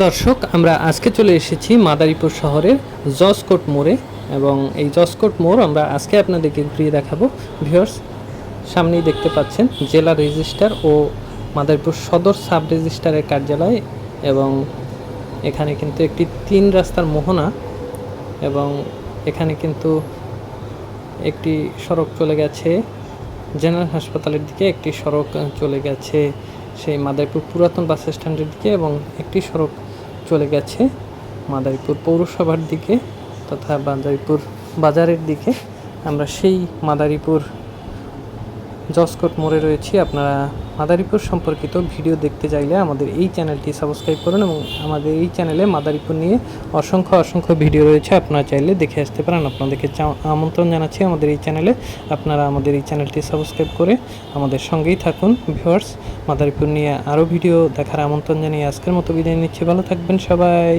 দর্শক, আমরা আজকে চলে এসেছি মাদারীপুর শহরের জসকোট মোড়ে এবং এই জসকোট মোড় আমরা আজকে আপনাদেরকে ঘুরিয়ে দেখাবো। ভিউয়ার্স, সামনেই দেখতে পাচ্ছেন জেলা রেজিস্টার ও মাদারীপুর সদর সাব রেজিস্ট্রারের কার্যালয় এবং এখানে কিন্তু একটি তিন রাস্তার মোহনা এবং এখানে কিন্তু একটি সড়ক চলে গেছে। জেনারেল হাসপাতালের দিকে একটি সড়ক চলে গেছে। সেই মাদারীপুর পুরাতন বাস স্ট্যান্ডের দিকে এবং একটি সড়ক চলে গেছে মাদারীপুর পৌরসভার দিকে তথা মাদারীপুর বাজারের দিকে। আমরা সেই মাদারীপুর জসকোট মোড়ে রয়েছি। আপনারা মাদারীপুর সম্পর্কিত ভিডিও দেখতে চাইলে আমাদের এই চ্যানেলটি সাবস্ক্রাইব করুন এবং আমাদের এই চ্যানেলে মাদারীপুর নিয়ে অসংখ্য অসংখ্য ভিডিও রয়েছে। আপনারা চাইলে দেখে আসতে পারেন। আপনাদেরকে আমন্ত্রণ জানাচ্ছি আমাদের এই চ্যানেলে। আপনারা আমাদের এই চ্যানেলটি সাবস্ক্রাইব করে আমাদের সঙ্গেই থাকুন। ভিউয়ার্স, মাদারীপুর নিয়ে আরও ভিডিও দেখার আমন্ত্রণ জানিয়ে আজকের মতো বিদায় নিচ্ছি। ভালো থাকবেন সবাই।